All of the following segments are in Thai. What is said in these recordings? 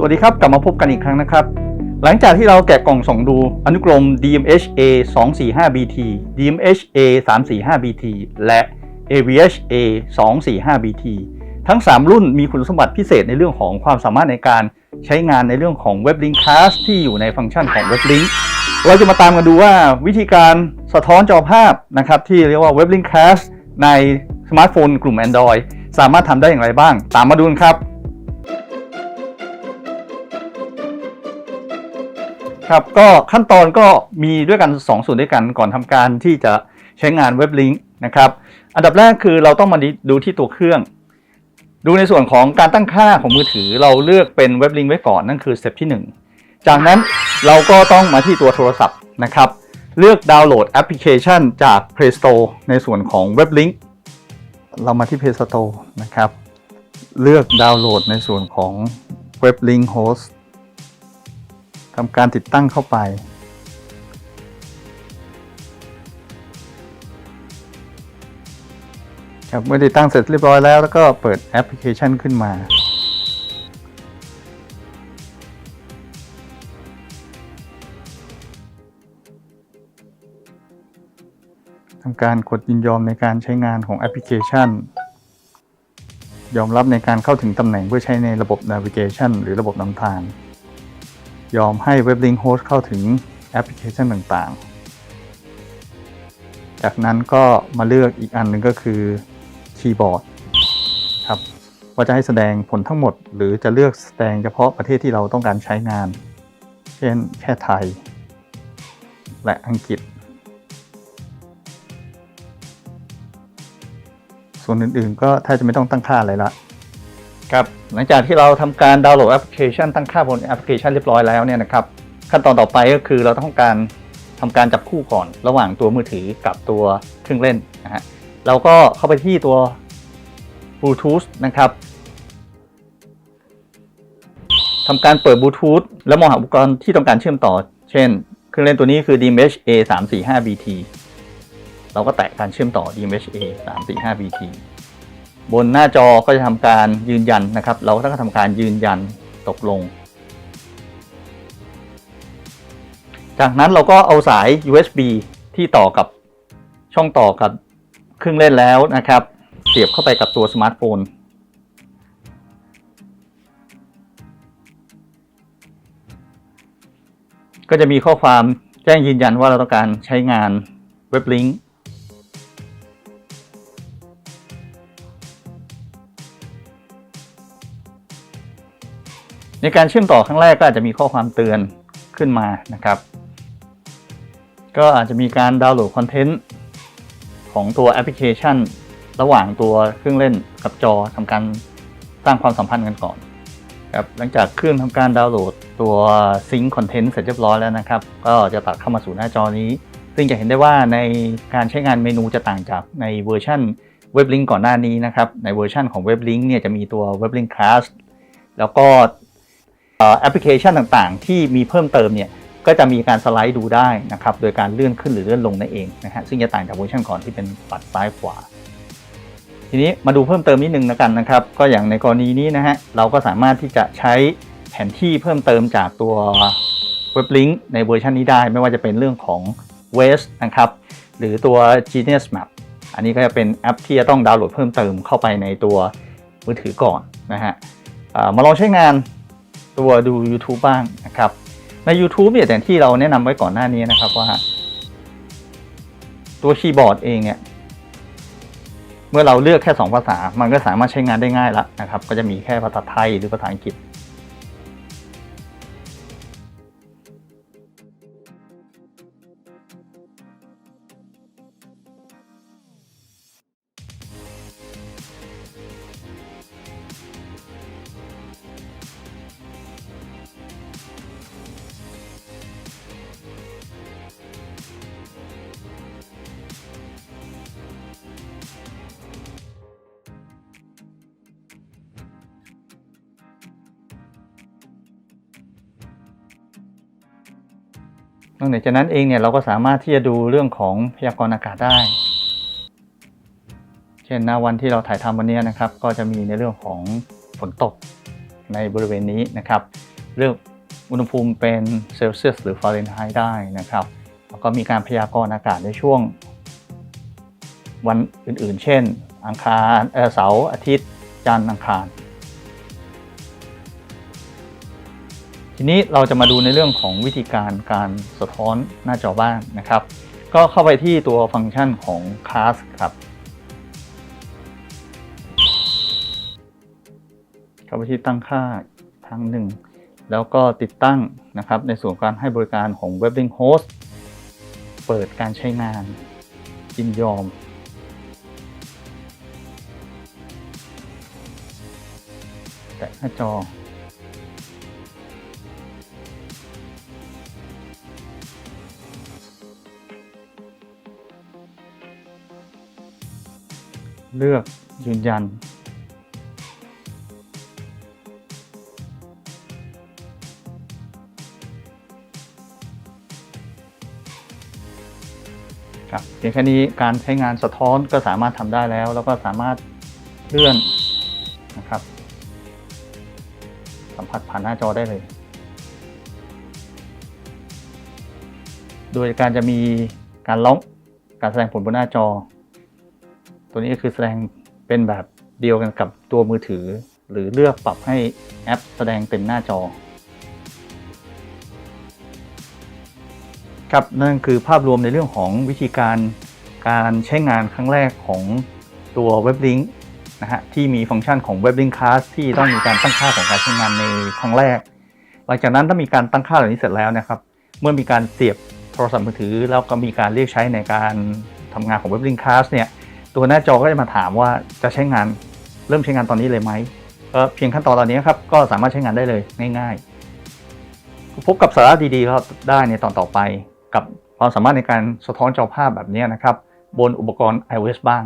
สวัสดีครับ กลับมาพบกันอีกครั้งนะครับ หลังจากที่เราแกะกล่องส่องดูอนุกรม DMHA 245 BT DMHA 345 BT และ AVHA 245 BT ทั้ง 3 รุ่นมีคุณสมบัติพิเศษในเรื่องของความสามารถในการใช้งานในเรื่องของ Web Link Class ที่อยู่ในฟังก์ชันของ Web Link เราจะมาตามกันดูว่าวิธีการสะท้อนจอภาพนะครับที่เรียกว่า Web Link Class ในสมาร์ทโฟนกลุ่ม Android สามารถทำได้อย่างไรบ้าง ตามมาดูนครับ ครับก็ขั้นตอนก็มีด้วยกัน 2 ส่วนด้วยกันก่อนทำการที่จะใช้งานเว็บลิงก์นะครับอันดับแรกคือเราต้องมาดูที่ตัวเครื่อง ดูในส่วนของการตั้งค่าของมือถือเราเลือกเป็นเว็บลิงก์ไว้ก่อนนั่นคือสเต็ปที่ 1 จากนั้นเราก็ต้องมาที่ตัวโทรศัพท์นะครับเลือกดาวน์โหลดแอปพลิเคชันจาก Play Store ในส่วนของเว็บลิงก์เรามาที่ Play Store นะครับ เลือกดาวน์โหลดในส่วนของเว็บลิงก์โฮสต์ ทำการติดตั้งเข้าไป ครับเมื่อติดตั้งเสร็จเรียบร้อยแล้ว แล้วก็เปิดแอปพลิเคชันขึ้นมาทำการกดยินยอมในการใช้งานของแอปพลิเคชัน ยอมรับในการเข้าถึงตำแหน่งเพื่อใช้ในระบบ Navigation หรือระบบนำทาง ยอมให้เว็บลิงก์โฮสต์เข้าถึงแอปพลิเคชันต่างๆ จากนั้นก็มาเลือกอีกอันหนึ่งก็คือคีย์บอร์ดครับว่าจะให้แสดงผลทั้งหมด หรือจะเลือกแสดงเฉพาะประเทศที่เราต้องการใช้งาน เช่นแค่ไทย และอังกฤษ ส่วนอื่นๆก็แทบจะไม่ต้องตั้งค่าอะไรละ ครับหลังจากที่เราทำการดาวน์โหลดแอปพลิเคชันตั้งค่าบนแอปพลิเคชันเรียบร้อยแล้วเนี่ยนะครับขั้นตอนต่อไปก็คือเราต้องการทำการจับคู่ก่อนระหว่างตัวมือถือกับตัวเครื่องเล่นนะฮะเราก็เข้าไปที่ตัว Bluetooth นะครับทำการเปิดบลูทูธแล้วมองหาอุปกรณ์ที่ต้องการเชื่อมต่อ เช่น เครื่องเล่นตัวนี้คือ DMH A 3 4 5 BT เราก็แตะการเชื่อมต่อ DMH A 3 4 5 BT บนหน้าจอก็จะทำการยืนยันนะครับ เราก็ต้องทำการยืนยันตกลง จากนั้นเราก็เอาสาย USB ที่ต่อกับช่องต่อกับเครื่องเล่นแล้วนะครับ เสียบเข้าไปกับตัวสมาร์ทโฟน ก็จะมีข้อความแจ้งยืนยันว่าเราต้องการใช้งานเว็บลิงก์ ในการเชื่อมต่อครั้งแรกก็อาจจะมีข้อความเตือนขึ้นมานะครับ ก็อาจจะมีการดาวน์โหลดคอนเทนต์ของตัวแอปพลิเคชัน ระหว่างตัวเครื่องเล่นกับจอทำการสร้างความสัมพันธ์กันก่อนครับหลังจากเครื่องทำการดาวน์โหลดตัวซิงค์คอนเทนต์เสร็จเรียบร้อยแล้วนะครับ ก็จะตัดเข้ามาสู่หน้าจอนี้ ซึ่งจะเห็นได้ว่าในการใช้งานเมนูจะต่างจากในเวอร์ชันเว็บลิงก์ก่อนหน้านี้นะครับ ในเวอร์ชันของเว็บลิงก์เนี่ยจะมีตัวเว็บลิงก์คลาสแล้วก็ แอปพลิเคชันต่างๆ ที่มีเพิ่มเติมเนี่ยก็จะมีการสไลด์ดูได้นะครับโดยการเลื่อนขึ้นหรือเลื่อนลงนั่นเองนะฮะซึ่งจะต่างจากเวอร์ชันก่อนที่เป็นปัดซ้ายขวา ทีนี้มาดูเพิ่มเติมนิดนึงแล้วกันนะครับ ก็อย่างในกรณีนี้นะฮะเราก็สามารถที่จะใช้แผนที่เพิ่มเติมจากตัวเว็บลิงก์ในเวอร์ชันนี้ได้ ไม่ว่าจะเป็นเรื่องของ w a s t นะครับหรือตัว Genius Map อันนี้ก็จะเป็นแอปที่จะต้องดาวน์โหลดเพิ่มเติมเข้าไปในตัวมือถือก่อนนะฮะมาลองใช้งาน ตัวดู YouTube บ้างนะครับ ใน YouTube เนี่ยอย่างที่เราแนะนำไว้ก่อนหน้านี้นะครับว่า ตัวคีย์บอร์ดเองเนี่ยเมื่อเราเลือกแค่ 2 ภาษา มันก็สามารถใช้งานได้ง่ายแล้วนะครับ ก็จะมีแค่ภาษาไทยหรือภาษาอังกฤษ นอกจากนั้นเองเนี่ยเราก็สามารถที่จะดูเรื่องของพยากรณ์อากาศได้ เช่นณวันที่เราถ่ายทำวันนี้นะครับ ก็จะมีในเรื่องของฝนตกในบริเวณนี้นะครับเลือก อุณหภูมิเป็นเซลเซียสหรือฟาเรนไฮต์ได้นะครับ แล้วก็มีการพยากรณ์อากาศในช่วง วันอื่นๆ เช่น อังคารเอสาร์อาทิตย์ จันทร์อังคาร ทีนี้เราจะมาดูในเรื่องของวิธีการการสะท้อนหน้าจอบ้างนะครับ ก็เข้าไปที่ตัวฟังก์ชันของ class ครับเข้าไปที่ตั้งค่าทางหนึ่ง แล้วก็ติดตั้งนะครับในส่วนการให้บริการของ Webbing Host เปิดการใช้งานยินยอม แตะหน้าจอ เลือกยืนยัน เพียงแค่นี้การใช้งานสะท้อนก็สามารถทำได้แล้ว แล้วก็สามารถเลื่อนนะครับ สัมผัสผ่านหน้าจอได้เลย โดยการจะมีการล็อกการแสดงผลบนหน้าจอ ตัวนี้ก็คือแสดงเป็นแบบเดียวกันกับตัวมือถือ หรือเลือกปรับให้แอปแสดงเต็มหน้าจอ ครับนั่นคือภาพรวมในเรื่องของวิธีการการใช้งานครั้งแรกของตัว Web Link นะฮะที่มีฟังก์ชันของ Web Link Class ที่ต้องมีการตั้งค่าของการใช้งานในครั้งแรก หลังจากนั้นถ้ามีการตั้งค่าเหล่านี้เสร็จแล้วนะครับเมื่อมีการเสียบโทรศัพท์มือถือ แล้วก็มีการเรียกใช้ในการทำงานของ Web Link Class เนี่ยตัวหน้าจอก็จะมาถามว่าจะใช้งานเริ่มใช้งานตอนนี้เลยไหมก็เพียงขั้นตอนตอนนี้ครับก็สามารถใช้งานได้เลยง่ายๆ พบกับสาระดีๆครับได้ในตอนต่อไป กับความสามารถในการสะท้อนจอภาพแบบนี้นะครับ บนอุปกรณ์ iOS บ้าง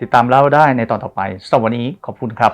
ติดตามเล่าได้ในตอนต่อไปสำหรับวันนี้ขอบคุณครับ